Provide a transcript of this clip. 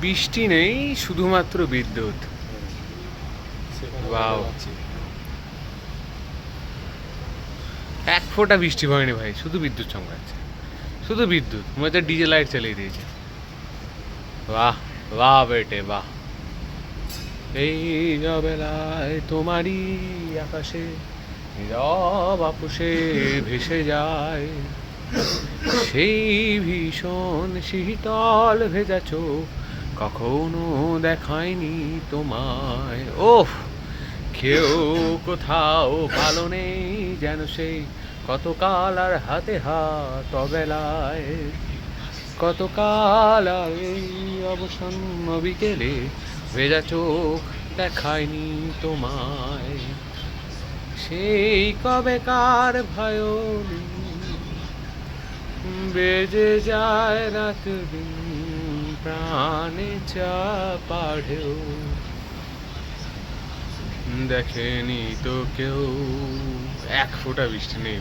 বৃষ্টি নেই, শুধুমাত্র বিদ্যুৎ। সেখানে এক ফোঁটা বৃষ্টি পড়েনি ভাই, শুধু বিদ্যুৎ চমকাচ্ছে। শুধু বিদ্যুৎ, মনে হচ্ছে ডিজে লাইট চালিয়ে দিয়েছে। বাহ বাহ বেটে, বাহ। এই অবেলায় তোমারই আকাশে, নীরব আপুসে ভেসে যায়। সেই ভীষণ শীতল ভেজা চোখ কখনো দেখায়নি তোমায়। ওফ, কেউ কোথাও ভালো নেই যেন সেই কতকাল আর হাতে হাত অবেলায়, কতকাল আর এই অবসন্ন বিকেলে ভেজা চোখ দেখায়নি তোমায়। সেই কবেকার ভয়নি বেজে যায় রাত দিন। প্রাণে চাপাঢেও দেখেনি তো কেউ। এক ফোঁটা বৃষ্টি নেই